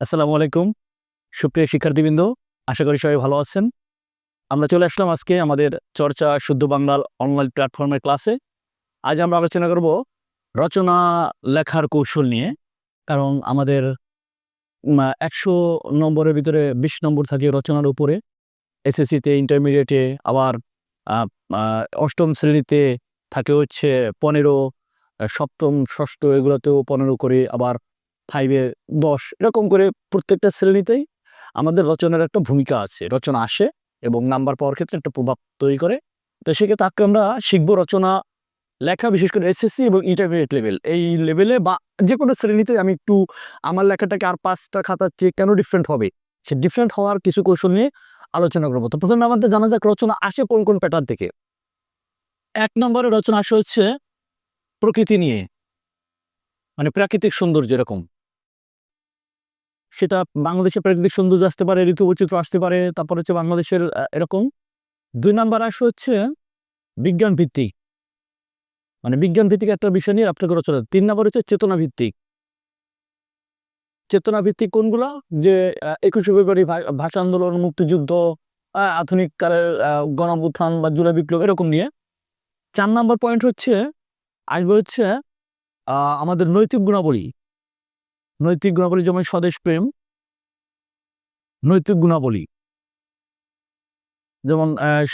আসসালামু আলাইকুম। সুপ্রিয় শিক্ষার্থীবৃন্দ, আশা করি সবাই ভালো আছেন। আমরা চলে আসলাম আজকে আমাদের চর্চা শুদ্ধ বাংলার অনলাইন প্ল্যাটফর্মের ক্লাসে। আজ আমরা আলোচনা করব রচনা লেখার কৌশল নিয়ে। কারণ আমাদের একশো নম্বরের ভিতরে বিশ নম্বর থাকে রচনার উপরে। এসএসসিতে ইন্টারমিডিয়েটে আবার অষ্টম শ্রেণীতে থাকে হচ্ছে পনেরো, সপ্তম, ষষ্ঠ, এগুলোতেও পনেরো করে, আবার ফাইভে দশ, এরকম করে প্রত্যেকটা শ্রেণীতেই আমাদের রচনার একটা ভূমিকা আছে। রচনা আসে এবং নাম্বার পাওয়ার ক্ষেত্রে একটা প্রভাব তৈরি করে। তো সেক্ষেত্রে তাকে আমরা শিখব রচনা, লেখা, বিশেষ করে এসএসসি এবং ইন্টারমিডিয়েট লেভেল এই লেভেলে বা যে কোনো শ্রেণীতে আমি একটু আমার লেখাটাকে আর পাঁচটা খাতার চেয়ে কেন ডিফারেন্ট হবে? সে ডিফারেন্ট হওয়ার কিছু কৌশল নিয়ে আলোচনা করব। তো প্রথমে আমাদের জানা যাক রচনা আসে কোন কোন প্যাটার্ন থেকে। এক নম্বরে রচনা আসে হচ্ছে প্রকৃতি নিয়ে। মানে প্রাকৃতিক সৌন্দর্য এরকম। সেটা বাংলাদেশের প্রাকৃতিক সৌন্দর্য আসতে পারে ঋতু বৈচিত্র্য আসতে পারে তারপর হচ্ছে বাংলাদেশের এরকম। দুই নাম্বার আসে হচ্ছে বিজ্ঞান ভিত্তিক। মানে বিজ্ঞান ভিত্তিক একটা বিষয় নিয়ে আপনাকে রচনা তিন নাম্বার হচ্ছে চেতনা ভিত্তিক। চেতনা ভিত্তিক কোনগুলো? যে একুশে ফেব্রুয়ারি ভাষা আন্দোলন মুক্তিযুদ্ধ আধুনিক কালের আহ, গণঅভ্যুত্থান বা জুলাই বিপ্লব এরকম নিয়ে। চার নাম্বার পয়েন্ট হচ্ছে আসবে হচ্ছে আমাদের নৈতিক গুণাবলী। নৈতিক গুণাবলী যেমন স্বদেশ প্রেম, নৈতিক গুণাবলী। যেমন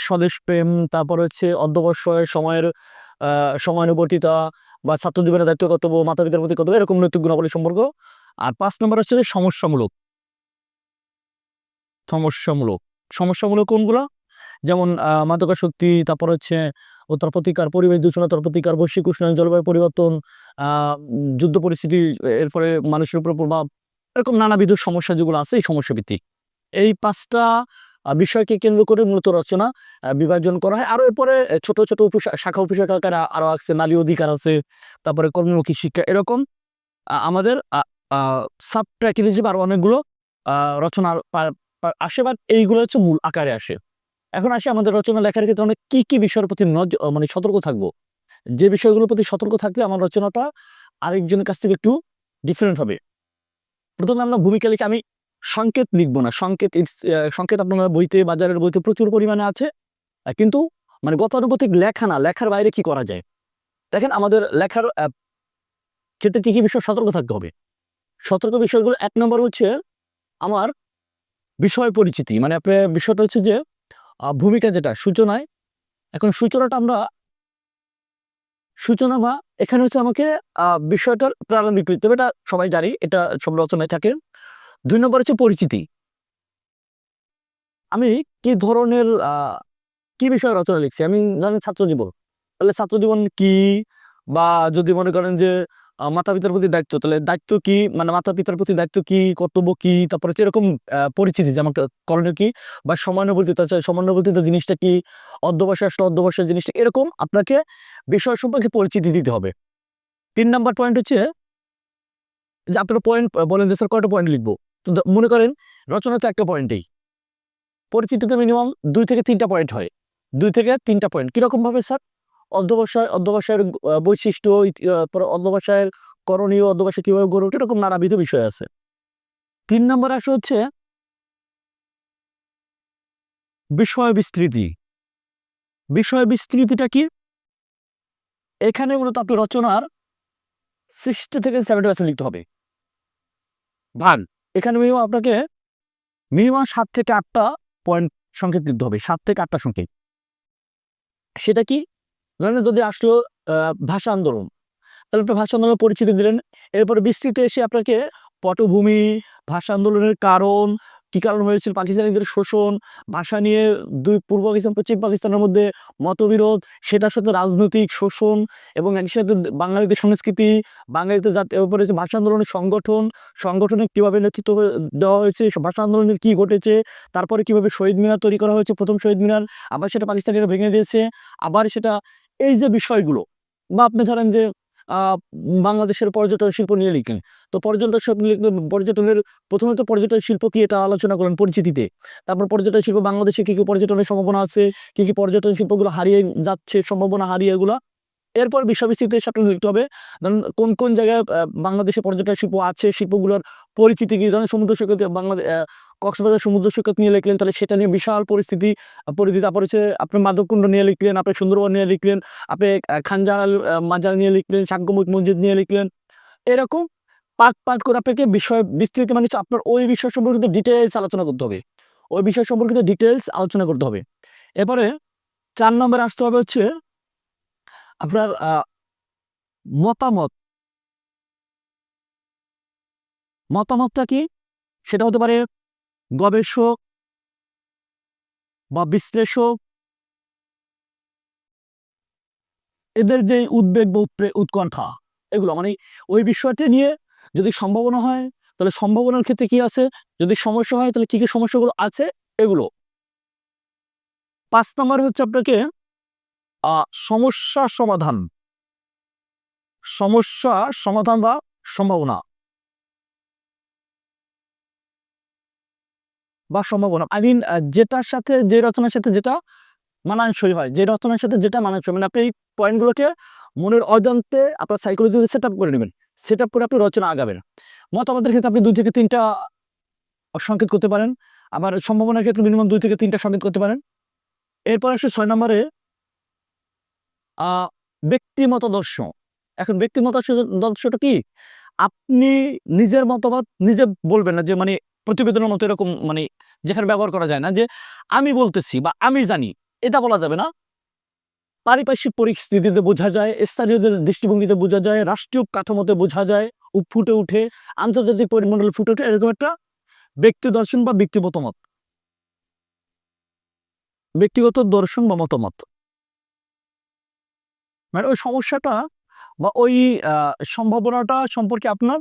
স্বদেশ প্রেম, তারপর হচ্ছে অধ্যবসায় সময়ের সময়ানুবর্তিতা বা ছাত্র জীবনের দায়িত্ব কর্তব্য মাতা পিতার প্রতি কর্তব্য, এরকম নৈতিক গুণাবলী সম্পর্ক। আর পাঁচ নম্বর হচ্ছে সমস্যামূলক। সমস্যামূলক। সমস্যামূলক কোনগুলো? যেমন মাদকাসক্তি, তারপর হচ্ছে উত্তর প্রতিকার পরিবেশ দূষণতার প্রতিকার বৈশ্বিক উষ্ণায়ন জলবায়ু পরিবর্তন যুদ্ধ পরিস্থিতি এরপরে মানুষের উপর প্রভাব এরকম নানাবিধ সমস্যা যেগুলো আছে এই সমস্যা ভিত্তিক এই পাঁচটা বিষয়কে কেন্দ্র করে মূলত রচনা বিভাজন করা হয়। আরও এরপরে ছোট ছোট শাখা উপশাখা আরও আছে নারী অধিকার আছে তারপরে কর্মমুখী শিক্ষা এরকম আমাদের সাব ট্র্যাক হিসেবে আরও অনেকগুলো আহ, রচনা পা- পা- আসে বা এইগুলো হচ্ছে মূল আকারে আসে। এখন আসি আমাদের রচনা লেখার ক্ষেত্রে আমরা কি কি বিষয়ের প্রতি নজ মানে সতর্ক থাকব? যে বিষয়গুলোর প্রতি সতর্ক থাকলে আমার রচনাটা আরেকজনের কাছ থেকে একটু ডিফারেন্ট হবে। প্রথমে আমরা ভূমিকা লিখে আমি সংকেত লিখব না। সংকেত সংকেত আপনার বইতে, বাজারের বইতে প্রচুর পরিমাণে আছে। কিন্তু মানে গতানুগতিক লেখা না, লেখার বাইরে কি করা যায়? দেখেন আমাদের লেখার ক্ষেত্রে কি কি বিষয় সতর্ক থাকতে হবে? সতর্ক বিষয়গুলো এক নম্বর হচ্ছে আমার বিষয় পরিচিতি। মানে আপনার বিষয়টা হচ্ছে যে ভূমিকা যেটা, সূচনায়। এখন সূচনাটা আমরা, সূচনা বা এখানে হচ্ছে আমাকে বিষয়টার প্রারম্ভিক লিখতে হবে এটা সবাই জানি, এটা সব রচনায় থাকে। দুই নম্বর হচ্ছে পরিচিতি। আমি কি ধরনের কি বিষয়ে রচনা লিখছি? আমি জানি ছাত্র জীবন তাহলে ছাত্র জীবন কি? বা যদি মনে করেন যে মাতা পিতার প্রতি দায়িত্ব। তাহলে দায়িত্ব কি? মানে মাতা পিতার প্রতি দায়িত্ব কি? কর্তব্য কি? তারপরে হচ্ছে এরকম পরিচিতি যে আমাকে করণীয় কি? বা সমানুবর্তিতা সমানুবর্তিতা জিনিসটা কি? অধ্যবসায় আসলে অধ্যবসায় জিনিসটা এরকম আপনাকে বিষয় সম্পর্কে পরিচিতি দিতে হবে। তিন নাম্বার পয়েন্ট হচ্ছে যে আপনারা পয়েন্ট বলেন যে, স্যার, কয়টা পয়েন্ট লিখব? তো মনে করেন রচনাতে একটা পয়েন্টেই পরিচিতিতে মিনিমাম দুই থেকে তিনটা পয়েন্ট হয়। দুই থেকে তিনটা পয়েন্ট কীরকমভাবে, স্যার? অধ্যবসায়, অধ্যবসায়ের বৈশিষ্ট্য অধ্যবসায়ের করণীয় অধ্যবসায় কীভাবে গড়ে ওঠে, এরকম নানাবিধ বিষয় আছে। তিন নম্বর আসে হচ্ছে বিষয় বিস্তৃতি বিষয় বিস্তৃতিটা কি? এখানে মূলত আপনি রচনার সিক্সটি থেকে সেভেন্টি পার্সেন্ট লিখতে হবে। ভাগ। এখানে মিনিমাম আপনাকে মিনিমাম সাত থেকে আটটা পয়েন্ট সংকেত লিখতে হবে, সাত থেকে আটটা সংকেত। সেটা কি? ধরেন যদি আসলো ভাষা আন্দোলন। তাহলে আপনি ভাষা আন্দোলনের পরিচিতি দিলেন। এরপরে বিস্তৃত এসে আপনাকে পটভূমি, ভাষা আন্দোলনের কারণ, কি কারণ হয়েছিল, পাকিস্তানিদের শোষণ, ভাষা নিয়ে দুই পূর্ব পাকিস্তান, পশ্চিম পাকিস্তানের মধ্যে মতবিরোধ, সেটার সাথে রাজনৈতিক শোষণ এবং একই সাথে বাঙালিদের সংস্কৃতি, বাঙালিদের জাতি হচ্ছে ভাষা আন্দোলনের সংগঠন, সংগঠনে কীভাবে নেতৃত্ব দেওয়া হয়েছে, ভাষা আন্দোলনের কি ঘটেছে, তারপরে কীভাবে শহীদ মিনার তৈরি করা হয়েছে, প্রথম শহীদ মিনার, আবার সেটা পাকিস্তানিরা ভেঙে দিয়েছে, আবার সেটা এই যে বিষয়গুলো, বা আপনি ধরেন যে বাংলাদেশের পর্যটন শিল্প নিয়ে লিখেন তো পর্যটন শিল্প পর্যটনের, প্রথমে তো পর্যটন শিল্প কি এটা আলোচনা করেন পরিচিতিতে, তারপর পর্যটন শিল্প বাংলাদেশে কি কি পর্যটনের সম্ভাবনা আছে, কি কি পর্যটন শিল্পগুলো হারিয়ে যাচ্ছে, সম্ভাবনা হারিয়ে এগুলা? এরপর বিষয়ভিত্তিতে সাথে লিখতে হবে। ধরুন, কোন কোন জায়গায় বাংলাদেশে পর্যটন শিল্প আছে, শিল্পগুলোর পরিচিতি কি? ধরেন, সমুদ্র সৈকত বাংলাদেশ কক্সবাজার সমুদ্র সৈকত নিয়ে লিখলেন, তাহলে সেটা নিয়ে বিশাল পরিস্থিতি পরিধি। তারপর হচ্ছে আপনি মাধবকুণ্ড নিয়ে লিখলেন আপনি সুন্দরবন নিয়ে লিখলেন আপনি খানজাহাল মাজার নিয়ে লিখলেন সাঙ্গমুখ মসজিদ নিয়ে লিখলেন। এরকম পার্ট পার্ট করে আপনাকে বিষয়, বিস্তৃত মানে হচ্ছে আপনার ওই বিষয় সম্পর্কিত ডিটেলস আলোচনা করতে হবে। ওই বিষয় সম্পর্কিত ডিটেলস আলোচনা করতে হবে। এরপরে চার নম্বরে আসতে হবে হচ্ছে আপনার মতামত। মতামতটা কি? সেটা হতে পারে গবেষক বা বিশ্লেষক। এদের যে উদ্বেগ বা উৎকণ্ঠা, এগুলো মানে ওই বিষয়টা নিয়ে যদি সম্ভাবনা হয়, তাহলে সম্ভাবনার ক্ষেত্রে কি আছে? যদি সমস্যা হয়, তাহলে কি কি সমস্যাগুলো আছে? এগুলো। পাঁচ নম্বর হচ্ছে আপনাকে সমস্যা সমাধান। সমস্যা সমাধান বা সম্ভাবনা। বা সম্ভাবনা। আই মিন যেটার সাথে, যে রচনার সাথে যেটা মানানসই হয়, যে রচনার সাথে যেটা মানানসই মানে আপনি এই পয়েন্টগুলোকে মনের অজান্তে আপনার সাইকোলজিতে সেট আপ করে নেবেন। সেট আপ করে আপনি রচনা আগাবেন। মতামতের ক্ষেত্রে আপনি দুই থেকে তিনটা সংকেত করতে পারেন। আবার সম্ভাবনার ক্ষেত্রে মিনিমাম দুই থেকে তিনটা সংকেত করতে পারেন। এরপর আসে ছয় নম্বরে ব্যক্তিমত দর্শন। এখন ব্যক্তিমত দর্শনটা কি? আপনি নিজের মতামত নিজে বলবেন না যে মানে প্রতিবেদনের মতো এরকম মানে যেখানে ব্যবহার করা যায় না যে, আমি বলতেছি বা আমি জানি, এটা বলা যাবে না। পারিপার্শ্বিক পরিস্থিতিতে বোঝা যায়, স্থানীয়দের দৃষ্টিভঙ্গিতে বোঝা যায়, রাষ্ট্রীয় কাঠামোতে বোঝা যায় ফুটে উঠে, আন্তর্জাতিক পরিমণ্ডলে ফুটে উঠে, এরকম একটা ব্যক্তি দর্শন বা ব্যক্তিগত মত ব্যক্তিগত দর্শন বা মতামত। মানে ওই সমস্যাটা বা ওই সম্ভাবনাটা সম্পর্কে আপনার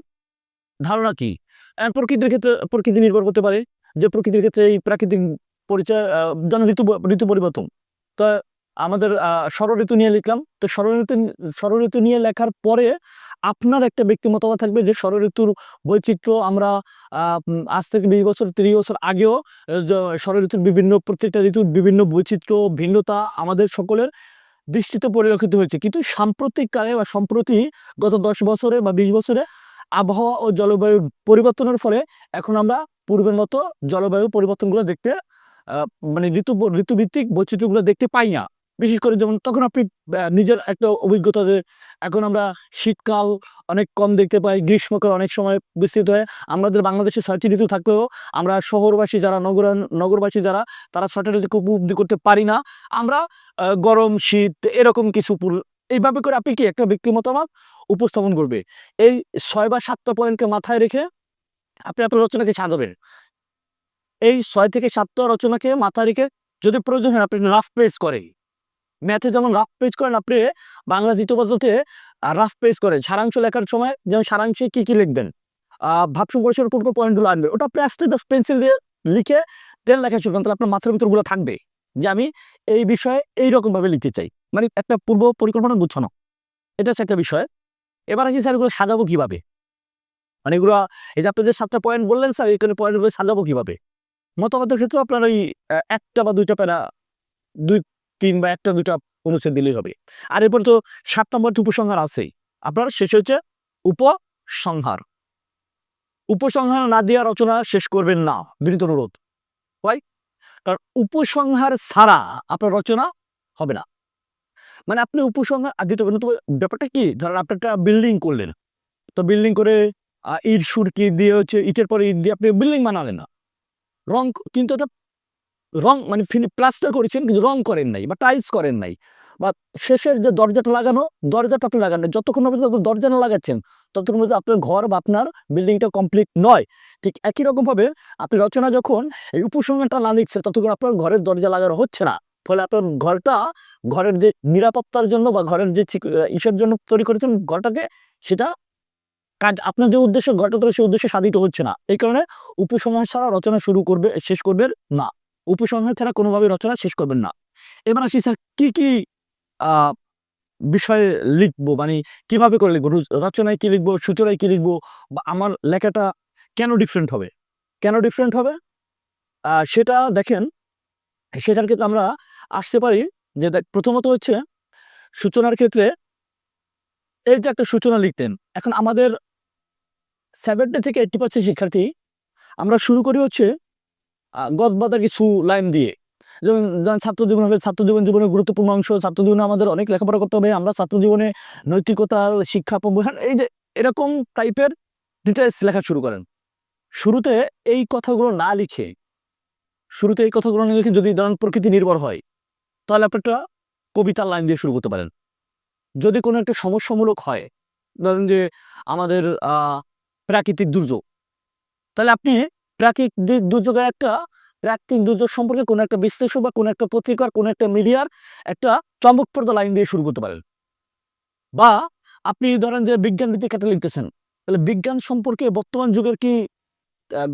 ধারণা কি? প্রকৃতির ক্ষেত্রে প্রকৃতি নির্ভর করতে পারে যে প্রকৃতির ক্ষেত্রে এই প্রাকৃতিক পরিচয় যেন ঋতু ঋতু পরিবর্তন। তো আমাদের ষড় ঋতু নিয়ে লিখলাম। তো ষড় ঋতু ষড় ঋতু নিয়ে লেখার পরে আপনার একটা ব্যক্তি মতামত থাকবে যে ষড় ঋতুর বৈচিত্র্য আমরা আজ থেকে বিশ বছর তিরিশ বছর আগেও আহ, ষড় ঋতুর বিভিন্ন প্রত্যেকটা ঋতুর বিভিন্ন বৈচিত্র্য ভিন্নতা আমাদের সকলের দৃষ্টিতে পরিলক্ষিত হয়েছে। কিন্তু সাম্প্রতিক কালে বা সম্প্রতি গত দশ বছরে বা বিশ বছরে আবহাওয়া ও জলবায়ু পরিবর্তনের ফলে এখন আমরা পূর্বের মতো জলবায়ু পরিবর্তনগুলো দেখতে মানে ঋতু, ঋতুভিত্তিক বৈচিত্র্যগুলো দেখতে পাই না। বিশেষ করে যেমন তখন আপনি নিজের একটা অভিজ্ঞতা যে এখন আমরা শীতকাল অনেক কম দেখতে পাই, গ্রীষ্মকাল অনেক সময় বিস্তৃত হয়। আমাদের বাংলাদেশে ছয়টি ঋতু থাকলেও আমরা শহরবাসী যারা, নগর, নগরবাসী যারা, তারা ছয়টি ঋতুকে উপলব্ধি করতে পারি না। আমরা গরম, শীত এরকম কিছু এইভাবে করে আপনি কি একটা ব্যক্তি মতামত উপস্থাপন করবে? এই ছয় বা সাতটা পয়েন্টকে মাথায় রেখে আপনি আপনার রচনাকে সাজাবেন এই ছয় থেকে সাতটা রচনাকে মাথায় রেখে যদি প্রয়োজন হয় আপনি রাফ পেজ করে ম্যাথে যেমন রাফ পেজ করেন আপনি বাংলা দ্বিতীয় পদ্ধতিতে রাফ পেজ করেন। সারাংশ লেখার সময় যেমন সারাংশে কি কি লিখবেন ভাবসুম পরিসরের কোন কোন পয়েন্টগুলো আনবে। ওটা আপনি আস্তে পেন্সিল দিয়ে লিখে তেল লেখা শুরু করেন। তাহলে আপনার মাথার ভিতরগুলো থাকবে যে আমি এই বিষয়ে এইরকম ভাবে লিখতে চাই। মানে একটা পূর্ব পরিকল্পনা গুছানো। এটা হচ্ছে একটা বিষয়। এবার আসি স্যার এগুলো সাজাবো কীভাবে? মানে এগুলো, এই যে আপনাদের সাতটা পয়েন্ট বললেন স্যার এখানে পয়েন্টগুলো সাজাবো কীভাবে? মতামতের ক্ষেত্রে আপনার ওই একটা বা দুইটা প্যারা, দুই তিন বা একটা দুটা অনুচ্ছেদ দিলেই হবে। আর এরপর তো সাত নম্বর উপসংহার আছেই, আপনার শেষ হচ্ছে উপসংহার। উপসংহার না দিয়ে রচনা শেষ করবেন না, বিনীত অনুরোধ। হয় কারণ উপসংহার ছাড়া আপনার রচনা হবে না। মানে আপনি উপসংহার দিতে পারেন তো ব্যাপারটা কি? ধরেন আপনি একটা বিল্ডিং করলেন। তো বিল্ডিং করে ইট, সুরকি দিয়ে হচ্ছে, ইটের পরে ইট দিয়ে আপনি বিল্ডিং বানালেন না। রং কিন্তু এটা রং মানে প্লাস্টার করেছেন কিন্তু রং করেন নাই বা টাইলস করেন নাই। বা শেষের যে দরজাটা লাগানো, দরজাটা আপনি লাগান যতক্ষণ আপনি দরজা না লাগাচ্ছেন, ততক্ষণ পর্যন্ত আপনার ঘর বা আপনার বিল্ডিংটা কমপ্লিট নয়। ঠিক একই রকমভাবে আপনি রচনা যখন এই উপসংহারটা না লিখছে ততক্ষণ আপনার ঘরের দরজা লাগানো হচ্ছে না। ফলে আপনার ঘরটা ঘরের যে নিরাপত্তার জন্য বা ঘরের যে ইসের জন্য তৈরি করেছেন ঘরটাকে, সেটা কাজ, আপনার যে উদ্দেশ্য, ঘরটা তৈরি সেই উদ্দেশ্যে সাধিত হচ্ছে না। এই কারণে উপসংহার ছাড়া রচনা শুরু করবে, শেষ করবে না। উপসংহার ছাড়া কোনোভাবে রচনা শেষ করবেন না। এবার আসি স্যার কী, কি বিষয়ে লিখব? মানে কীভাবে করে লিখব? রচনায় কী লিখব? সূচনায় কী লিখব? বা আমার লেখাটা কেন ডিফারেন্ট হবে? কেন ডিফারেন্ট হবে? সেটা দেখেন, সেটার ক্ষেত্রে আমরা আসতে পারি যে দেখ, প্রথমত হচ্ছে সূচনার ক্ষেত্রে এর যে একটা সূচনা লিখতেন, এখন আমাদের সেভেন্টি থেকে এইটটি পার্সেন্ট শিক্ষার্থী, আমরা শুরু করি হচ্ছে আহ, গদবাদা কিছু লাইন দিয়ে। যেমন ছাত্র জীবন হবে ছাত্র জীবন জীবনের গুরুত্বপূর্ণ অংশ। ছাত্র জীবনে আমাদের অনেক লেখাপড়া করতে হবে। আমরা ছাত্র জীবনে নৈতিকতা শিক্ষা প্রবর্তন এই যে এরকম টাইপের ডিটেলস লেখা শুরু করেন। শুরুতে এই কথাগুলো না লিখে শুরুতে এই কথাগুলো না লিখে যদি ধরেন প্রকৃতি নির্ভর হয় তাহলে আপনি একটা কবিতার লাইন দিয়ে শুরু করতে পারেন। যদি কোনো একটা সমস্যামূলক হয় ধরেন যে আমাদের প্রাকৃতিক দুর্যোগ তাহলে আপনি প্রাকৃতিক দুর্যোগের একটা, প্রাকৃতিক দুর্যোগ সম্পর্কে কোনো একটা বিশ্লেষণ বা কোনো একটা পত্রিকার কোনো একটা মিডিয়ার একটা চমকপ্রদ লাইন দিয়ে শুরু করতে পারেন। বা আপনি ধরেন যে বিজ্ঞান ভিত্তিক একটা লিখতেছেন তাহলে বিজ্ঞান সম্পর্কে বর্তমান যুগের কি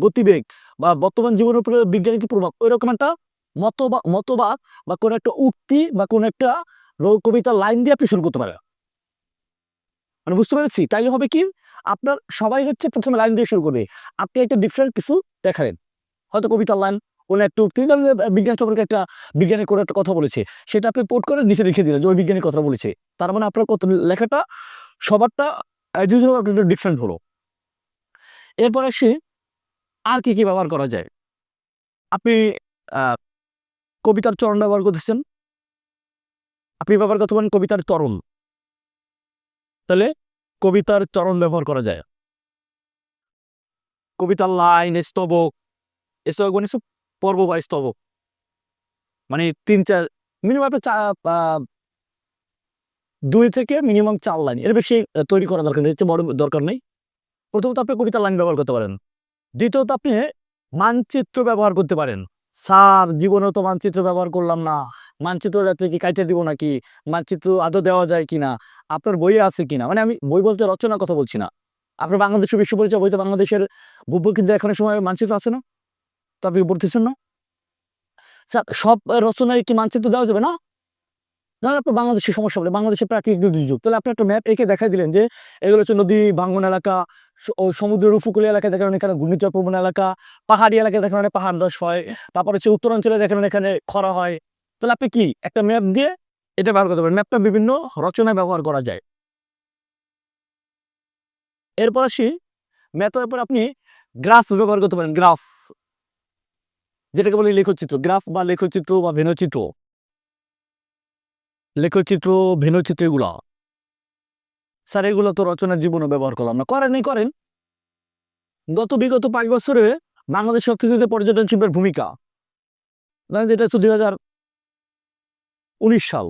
গতিবেগ বা বর্তমান জীবনের উপরে বিজ্ঞানের কি প্রভাব, ওইরকম একটা মতবা, মতবাদ বা কোনো একটা উক্তি বা কোনো একটা কবিতার লাইন দিয়ে আপনি শুরু করতে পারেন। মানে বুঝতে পেরেছি? তাইলে হবে কি? আপনার সবাই হচ্ছে প্রথমে লাইন দিয়ে শুরু করবে। আপনি একটা ডিফারেন্ট কিছু দেখালেন। হয়তো কবিতা লাইন কোনো একটা যে বিজ্ঞান সম্পর্কে একটা বিজ্ঞানী করে একটা কথা বলেছে। সেটা আপনি পোর্ট করে নিচে লিখে দিলেন যে ওই বিজ্ঞানী কথা বলেছে। তার মানে আপনার কত লেখাটা, সবারটা ডিফারেন্ট হলো। এরপর আসি, আর কি কি ব্যবহার করা যায়? আপনি কবিতার চরণ ব্যবহার করতেছেন। আপনি ব্যবহার করতে পারেন কবিতার তরণ। তাহলে কবিতার চরণ ব্যবহার করা যায়। কবিতার লাইন, স্তবক স্তবক মানে সব পর্ব বা স্তবক। মানে তিন চার মিনিমাম আপনার চা দুই থেকে মিনিমাম চার লাইন। এর বেশি তৈরি করা দরকার নেই বড় দরকার নেই। প্রথমত আপনি কবিতার লাইন ব্যবহার করতে পারেন। দ্বিতীয়ত আপনি মানচিত্র ব্যবহার করতে পারেন। স্যার, জীবনেও তো মানচিত্র ব্যবহার করলাম না। মানচিত্র রাত্রে কি কাইটে দিব নাকি? মানচিত্র আদৌ দেওয়া যায় কিনা? আপনার বইয়ে আছে কিনা? মানে আমি বই বলতে রচনার কথা বলছি না। আপনার বাংলাদেশ বিশ্ব পরিচয় বইতে বাংলাদেশের ভূগোল কিন্তু এখনও সময় মানচিত্র আছে না? তো আপনি পড়তেছেন না? স্যার, সব রচনায় একটি মানচিত্র দেওয়া যাবে না? তাহলে আপনার বাংলাদেশের সমস্যা বলে বাংলাদেশের প্রাকৃতিক দুর্যোগ তাহলে আপনি একটা ম্যাপ এঁকে দেখাই দিলেন যে এগুলো হচ্ছে নদী, ভাঙ্গন এলাকা ও সমুদ্রের উপকূলীয় এলাকায় দেখানো এখানে ঘূর্ণিঝড় প্রবণ এলাকা, পাহাড়ি এলাকায় দেখানো পাহাড় দশ হয়, তারপর হচ্ছে উত্তরাঞ্চলে দেখানো এখানে খরা হয়। তাহলে আপনি কি একটা ম্যাপ দিয়ে এটা ব্যবহার করতে পারেন। ম্যাপটা বিভিন্ন রচনায় ব্যবহার করা যায়। এরপর আসি ম্যাথের এরপর আপনি গ্রাফ ব্যবহার করতে পারেন, গ্রাফ। যেটাকে বলি লেখচিত্র, গ্রাফ বা লেখচিত্র বা ভেনচিত্র লেখচিত্র ভেনচিত্র এগুলা। স্যার, এগুলো তো রচনার জীবনে ব্যবহার করলাম না। করেন করেন। গত বিগত পাঁচ বছরে বাংলাদেশ অর্থনীতিতে পর্যটন শিল্পের ভূমিকা। ধরেন যেটা হচ্ছে দুই হাজার উনিশ সাল,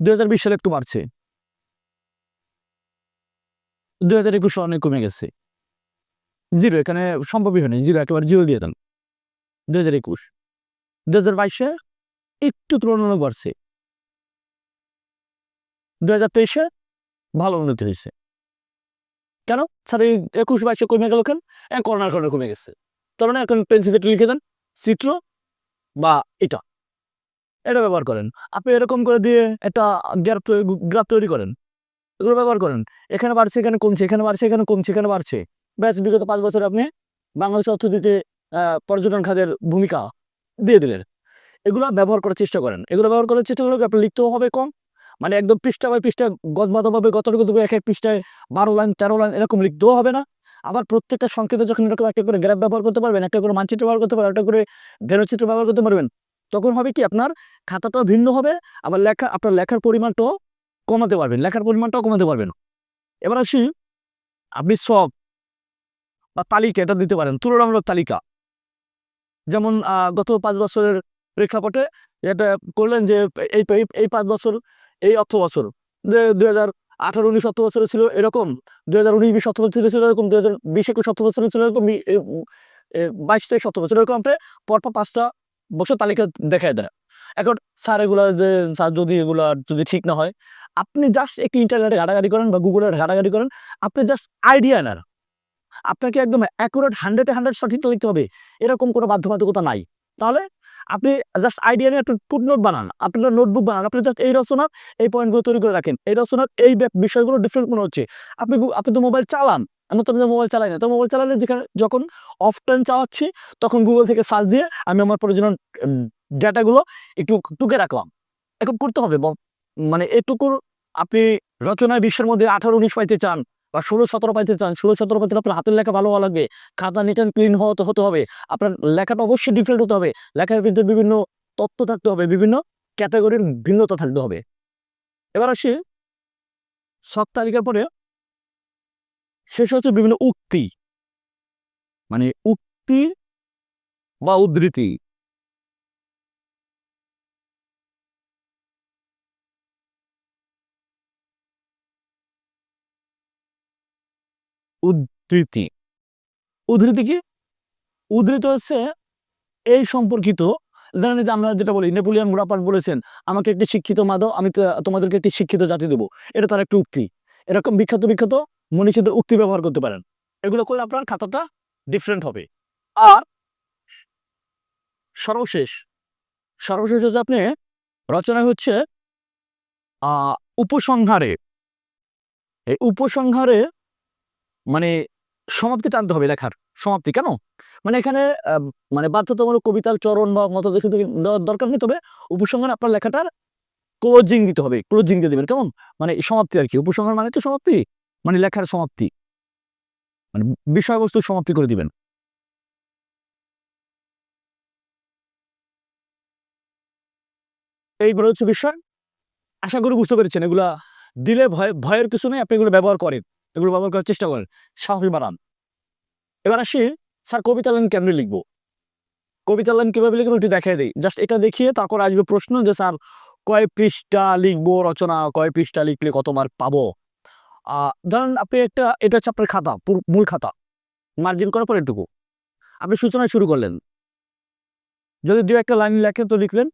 দুই হাজার বিশ সালে একটু বাড়ছে। দুই হাজার একুশ অনেক কমে গেছে। জিরো, এখানে সম্ভবই হয়নি। জিরো, একেবারে জিরো দিয়ে দেন। দুই হাজার একুশ। দুই হাজার বাইশে একটু তুলনামূলক বাড়ছে। দুই হাজার তেইশে ভালো উন্নতি হয়েছে। কেন? স্যার এই একুশ বাইশে কমে গেল কেন? করোনার কারণে কমে গেছে। তার মানে এখন পেন্সিল লিখে দেন, চিত্র বা এটা। এটা ব্যবহার করেন। আপনি এরকম করে দিয়ে একটা গ্রাফ গ্রাফ তৈরি করেন। এগুলো ব্যবহার করেন। এখানে বাড়ছে, এখানে কমছে, এখানে বাড়ছে, এখানে কমছে, এখানে বাড়ছে। ব্যাস, বিগত পাঁচ বছর আপনি বাংলাদেশ অর্থনীতিতে পর্যটন খাতের ভূমিকা দিয়ে দিলেন। এগুলো ব্যবহার করার চেষ্টা করেন। এগুলো ব্যবহার করার চেষ্টা করলে আপনার লিখতেও হবে কম? মানে একদম পৃষ্ঠা বাই পৃষ্ঠা গদবাদভাবে গতটুকু এক এক পৃষ্ঠায় বারো লাইন, তেরো লাইন এরকম লিখতেও হবে না। আবার প্রত্যেকটা সংকেতে যখন এরকম একটা করে গ্রাফ ব্যবহার করতে পারবেন, একটা করে মানচিত্র ব্যবহার করতে পারবেন, একটা করে ভেনচিত্র ব্যবহার করতে পারবেন, তখন হবে কি আপনার খাতাটাও ভিন্ন হবে, আবার লেখা, আপনার লেখার পরিমাণটাও কমাতে পারবেন, লেখার পরিমাণটাও কমাতে পারবেন। এবার আসি, আপনি সব বা তালিকা এটা দিতে পারেন, তুলনামূলক তালিকা। যেমন গত পাঁচ বছরের প্রেক্ষাপটে এটা করলেন যে, এই, এই- পাঁচ বছর, এই অর্থ বছর দুই হাজার আঠারো উনিশ অর্থ বছরে ছিল এরকম, দুই হাজার উনিশ বিশ অর্থ বছরে ছিল এরকম, দুই হাজার বিশ একুশ অর্থ বছরে ছিল এরকম বাইশ তেইশ অর্থ বছর এরকম আপনি পরপর পাঁচটা বছর তালিকা দেখায় দেয়। এখন স্যার এগুলা যে, স্যার যদি এগুলা যদি ঠিক না হয় আপনি জাস্ট একটু ইন্টারনেটে ঘাটাঘাটি করেন বা গুগলে ঘাটাঘাটি করেন, আপনি জাস্ট আইডিয়া নেন। আপনাকে একদম অ্যাকুরেট হান্ড্রেডে হান্ড্রেড সঠিক লিখতে হবে। এরকম কোনো বাধ্যবাধকতা নাই। তাহলে আপনি জাস্ট আইডিয়া নিয়ে একটা টুট নোট বানান। আপনার নোটবুক বানান। আপনি জাস্ট এই রচনার এই পয়েন্টগুলো তৈরি করে রাখেন। এই রচনার এই বিষয়গুলো ডিফারেন্ট মনে হচ্ছে। আপনি আপনি তো মোবাইল চালান। আমি তো মোবাইল চালাই না। তো মোবাইল চালালে যেখানে যখন অফ টাইম চালাচ্ছি, তখন গুগল থেকে সার্চ দিয়ে আমি আমার প্রয়োজনীয় ডেটাগুলো একটু টুকে রাখলাম। এখন করতে হবে মানে এটুকুর আপনি রচনায় বিশ্বের মধ্যে আঠারো, উনিশ পাইতে চান বা ষোলো, সতেরো পাইতে চান, ষোলো, সতেরো পাইতে আপনার হাতের লেখা ভালো হওয়া লাগবে, খাতা নিট অ্যান্ড ক্লিন হতে হতে হবে, আপনার লেখাটা অবশ্যই ডিফারেন্ট হতে হবে, লেখার ভিতরে বিভিন্ন তত্ত্ব থাকতে হবে, বিভিন্ন ক্যাটাগরির ভিন্নতা থাকতে হবে। এবার আসি শখ তালিকার পরে, শেষ হচ্ছে বিভিন্ন উক্তি মানে উক্তি বা উদ্ধৃতি। উদ্ধৃতি। উদ্ধৃতি কি? উদ্ধৃত হচ্ছে এই সম্পর্কিত এই যে আমরা যেটা বলি, নেপোলিয়ন বোনাপার্ট বলেছেন, আমাকে একটি শিক্ষিত মা দাও, আমি তোমাদেরকে একটি শিক্ষিত জাতি দেবো। এটা তার একটি উক্তি। এরকম বিখ্যাত বিখ্যাত মনীষীদের উক্তি ব্যবহার করতে পারেন। এগুলো করলে আপনার খাতাটা ডিফারেন্ট হবে। আর সর্বশেষ সর্বশেষ হচ্ছে আপনি রচনা হচ্ছে উপসংহারে। এই উপসংহারে মানে সমাপ্তি টানতে হবে লেখার। সমাপ্তি কেন? মানে এখানে মানে বাধ্যতামূলক কবিতার চরণ বা মত দরকার নেই, তবে উপসংহারে আপনার লেখাটার ক্লোজিং দিতে হবে ক্লোজিং দিয়ে দেবেন, কেমন? মানে সমাপ্তি আর কি, উপসংহার মানে তো সমাপ্তি? মানে লেখার সমাপ্তি। মানে বিষয়বস্তুর সমাপ্তি করে দিবেন। এইগুলো হচ্ছে বিষয়, আশা করি বুঝতে পেরেছেন, এগুলা দিলে ভয়, ভয়ের কিছু নেই, আপনি এগুলো ব্যবহার করেন। এগুলো ব্যবহার করার চেষ্টা করেন। স্বাভাবিক বানান। এবার আসি স্যার কবিতা লাইন কেমনি লিখব? কবিতা লাইন কীভাবে লিখব একটু দেখাই দিই। জাস্ট এটা দেখিয়ে তারপর আসবে প্রশ্ন যে, স্যার, কয় পৃষ্ঠা লিখব রচনা? কয় পৃষ্ঠা লিখলে কত মার্ক পাবো? ধরেন আপনি একটা, এটা হচ্ছে আপনার খাতা মূল খাতা। মার্জিন করার পর এটুকু। আপনি সূচনা শুরু করলেন। যদি দু একটা লাইন লেখেন তো লিখলেন।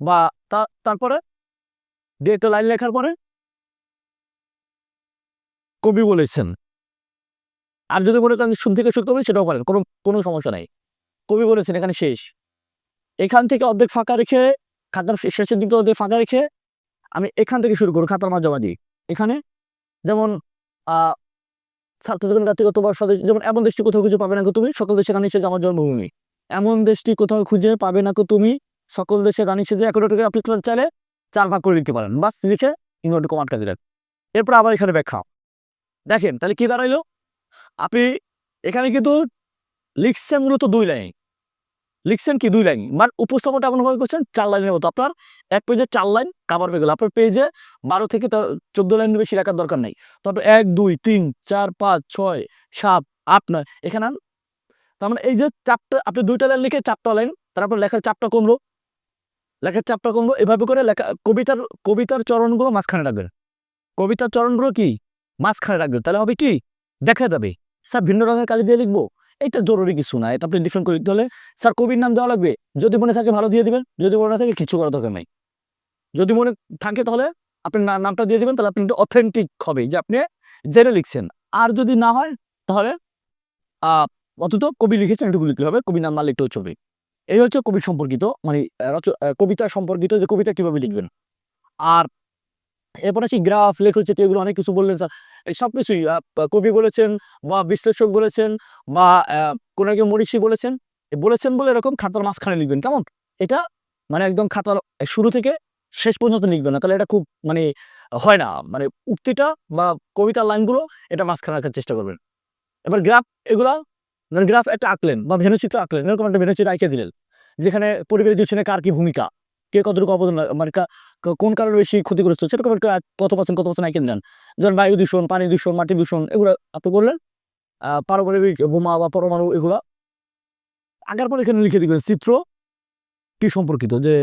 বা তারপরে দু একটা লাইন লেখার পরে কবি বলেছেন। আর যদি মনে করেন শুন থেকে শুরু করবেন সেটাও পারেন, কোনো কোনো সমস্যা নাই। কবি বলেছেন, এখানে শেষ। এখান থেকে অর্ধেক ফাঁকা রেখে খাতার শেষের দিকে অর্ধেক ফাঁকা রেখে আমি এখান থেকে শুরু করব, খাতার মাঝামাঝি। এখানে যেমন ছাত্রদের জাতিগত বা স্বদেশ, যেমন এমন দেশটি কোথাও খুঁজে পাবে না তুমি, সকল দেশের রানী সেজে আমার জন্মভূমি। এমন দেশটি কোথাও খুঁজে পাবে না তুমি, সকল দেশের রানী সেজে একটাকে আপনি চাইলে চার ভাগ করে দিতে পারেন। বাস লিখে ইংরেজি কম আটকা দিলেন এরপর আবার এখানে ব্যাখ্যা। দেখেন, তাহলে কি দাঁড়াইলো? আপনি এখানে কিন্তু লিখছেন মূলত দুই লাইন। লিখছেন কি দুই লাইন? বাট উপস্থাপনটা এমন ভাবে করছেন? চার লাইনের মতো। আপনার এক পেজে চার লাইন কাভার হয়ে গেল। আপনার পেজে বারো থেকে চোদ্দ লাইন বেশি রাখার দরকার নেই। তবে এক, দুই, তিন, চার, পাঁচ, ছয়, সাত, আট, নয়, এখানে। তার মানে এই যে চারটা, আপনি দুইটা লাইন লিখে চারটা লাইন তারপর লেখার চাপটা কমলো। লেখার চাপটা কমলো। এভাবে করে লেখা, কবিতার কবিতার চরণগুলো মাঝখানে রাখবেন। কবিতার চরণগুলো কি? মাঝখানে রাখবেন তাহলে হবে কি? দেখা যাবে। স্যার, ভিন্ন রঙের কালি দিয়ে লিখব? এটা জরুরি কিছু না, এটা আপনি ডিফারেন্ট করে দিতে হলে স্যার কবির নাম দেওয়া লাগবে। যদি মনে থাকে ভালো দিয়ে দিবেন, যদি মনে থাকে কিছু করার দরকার নাই। যদি মনে থাকে তাহলে আপনি নামটা দিয়ে দিবেন, তাহলে আপনি একটু অথেন্টিক হবে, যে আপনি জেনে লিখছেন। আর যদি না হয়, তাহলে অন্তত কবি লিখেছেন, এটুকু লিখতে হবে কবি নাম না লিখতেও চলবে। এই হচ্ছে কবি সম্পর্কিত মানে কবিতা সম্পর্কিত যে কবিতা কীভাবে লিখবেন। আর এরপর আছে গ্রাফ লেখ লেখচিত্র এগুলো অনেক কিছু বললেন স্যার। এই সব কিছুই কবি বলেছেন, বা বিশ্লেষক বলেছেন, বা কোনো কেউ মনীষী বলেছেন বলেছেন বলে এরকম খাতার মাঝখানে লিখবেন, কেমন? এটা মানে একদম খাতার শুরু থেকে শেষ পর্যন্ত লিখবেন না, তাহলে এটা খুব মানে হয় না মানে উক্তিটা বা কবিতার লাইনগুলো এটা মাঝখানে রাখার চেষ্টা করবেন। এবার গ্রাফ এগুলা মানে গ্রাফ একটা আঁকলেন, বা ভেনুচিত্র আঁকলেন, এরকম একটা ভেনুচিত্র আঁকে দিলেন, যেখানে পরিবেশ দূষণে কার কি ভূমিকা? কে কতটুকু অবদান মানে কোন কারণে বেশি ক্ষতিগ্রস্ত? হচ্ছে একটা কত পার্সেন্ট কত পার্সেন্ট আঁকে দিলেন যেমন বায়ু দূষণ পানি দূষণ মাটি দূষণ এগুলো আপনি আহ, পারমাণবিক বোমা বা পরমাণু এগুলা। আঁকার পর এখানে লিখে দিবেন চিত্র কি সম্পর্কিত যে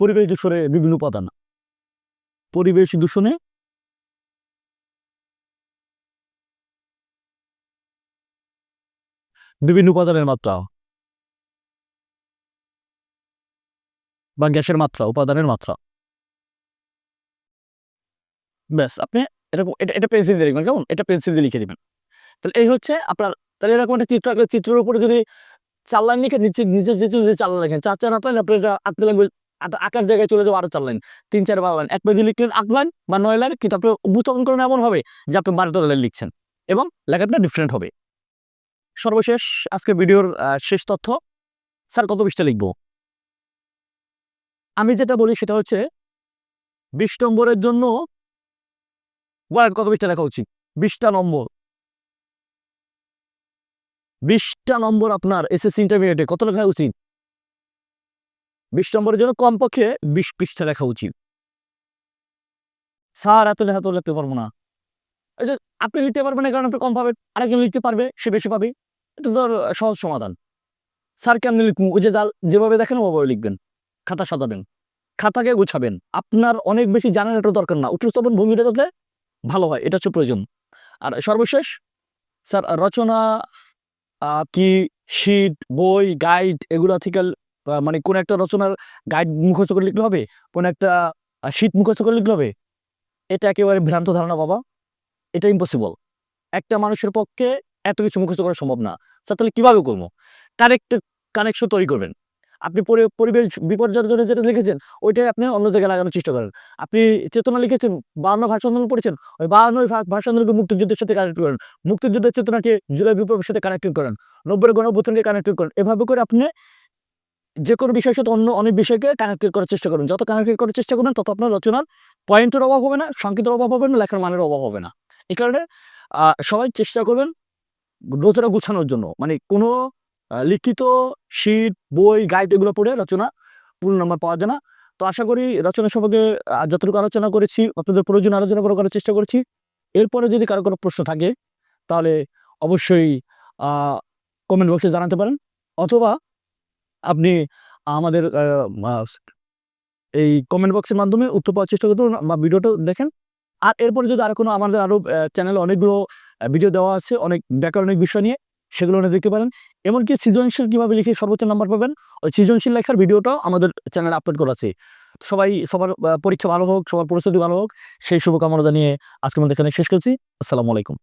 পরিবেশ দূষণে বিভিন্ন উপাদান। পরিবেশ দূষণে বিভিন্ন উপাদানের মাত্রা। বা গ্যাসের মাত্রা, উপাদানের মাত্রা। ব্যাস, আপনি এরকম, এটা এটা পেন্সিল দিয়ে লিখবেন, কেমন? এটা পেন্সিল দিয়ে লিখে দিবেন। তাহলে এই হচ্ছে আপনার, তাহলে এরকম একটা চিত্র আঁকলে, চিত্রের উপরে যদি চার লাইন লিখে নিচে নিচে নিচে যদি চার লাইন চার চার আঁকলেন আপনি এটা আঁকতে লাগবে, আটা- আঁকার জায়গায় চলে যাব আরও চার লাইন তিন, চার বারো লাইন। এক পেজে লিখলেন আট লাইন বা নয় লাইন, কিন্তু আপনি উপস্থাপন করেন এমন হবে যে আপনি বারো লাইন লিখছেন এবং লেখাটা ডিফারেন্ট হবে। সর্বশেষ আজকে ভিডিওর শেষ তথ্য, স্যার কত পৃষ্ঠা লিখব? আমি যেটা বলি সেটা হচ্ছে, বিশ নম্বরের জন্য বলেন কত পৃষ্ঠা লেখা উচিত। বিশটা নম্বর। বিশটা নম্বর আপনার এসএসসি ইন্টারমিডিয়েটে কত লেখা উচিত? বিশ নম্বরের জন্য কমপক্ষে বিশ পৃষ্ঠা লেখা উচিত। স্যার, এত লেখা তো লিখতে পারব না। আপনি লিখতে পারবেন না, কারণ আপনি কম পাবেন। আরেকজন লিখতে পারবে, সে বেশি পাবে। এটা ধর সহজ সমাধান। স্যার, কেমনি লিখব? ওই যে যেভাবে দেখেন ওভাবে লিখবেন। খাতা সাজাবেন, খাতাকে গুছাবেন। আপনার অনেক বেশি জানার এটা দরকার না, উপস্থাপন ভূমিটা যাতে ভালো হয়, এটা হচ্ছে প্রয়োজন। আর সর্বশেষ, স্যার, রচনা কি শীট বই গাইড এগুলো থেকে মানে কোন একটা রচনার গাইড মুখস্থ করে লিখলে হবে? কোন একটা শীট মুখস্থ করে লিখলে হবে? এটা একেবারে ভ্রান্ত ধারণা বাবা, এটা ইম্পসিবল একটা মানুষের পক্ষে এত কিছু মুখস্থ করা সম্ভব না। স্যার, তাহলে কীভাবে করব? কারেক্ট কানেকশন তৈরি করবেন। আপনি পরিবেশ বিপর্যয়ের জন্য যেটা লিখেছেন, ওইটাই আপনি অন্য জায়গায় লাগানোর চেষ্টা করেন। আপনি চেতনা লিখেছেন বান্ন ভাষা আন্দোলন পড়েছেন, ওই বান্ন ভাষা আন্দোলনকে মুক্তিযুদ্ধের সাথে কানেক্ট করেন। মুক্তিযুদ্ধের চেতনাকে জুলাই বিপ্লবের সাথে কানেক্ট করেন নব্বই গণঅভ্যুত্থানকে কানেক্ট করেন। এভাবে করে আপনি যে কোনো বিষয়ের সাথে অন্য অনেক বিষয়কে কানেক্টেড করার চেষ্টা করুন। যত কানেক্টেড করার চেষ্টা করবেন, তত আপনার রচনার পয়েন্টের অভাব হবে না, সংকেতের অভাব হবে না, লেখার মানের অভাব হবে না। এই কারণে সবাই চেষ্টা করবেন, রচনা গুছানোর জন্য। মানে কোনো লিখিত শীট, বই, গাইড এগুলো পড়ে রচনা পূর্ণ নাম্বার পাওয়া যায় না। তো আশা করি রচনা সম্পর্কে যতটুকু আলোচনা করেছি, আপনাদের প্রয়োজন আলোচনা করে করার চেষ্টা করেছি। এরপরে যদি কারও কোনো প্রশ্ন থাকে, তাহলে অবশ্যই কমেন্ট বক্সে জানাতে পারেন। অথবা আপনি আমাদের এই কমেন্ট বক্সের মাধ্যমে উত্তর পাওয়ার চেষ্টা করতে বা ভিডিওটা দেখেন। আর এরপরে যদি আরও কোনো আমাদের আরও চ্যানেলে অনেকগুলো ভিডিও দেওয়া আছে, অনেক ব্যাকরণিক বিষয় নিয়ে, সেগুলো দেখতে পারেন। এমনকি সৃজনশীল কীভাবে লিখে সর্বোচ্চ নাম্বার পাবেন, ওই সৃজনশীল লেখার ভিডিওটাও আমাদের চ্যানেলে আপলোড করা আছে। সবাই, সবার পরীক্ষা ভালো হোক, সবার পরিস্থিতি ভালো হোক, সেই শুভকামনা জানিয়ে আজকে আমাদের এখানে শেষ করছি। আসসালামু আলাইকুম।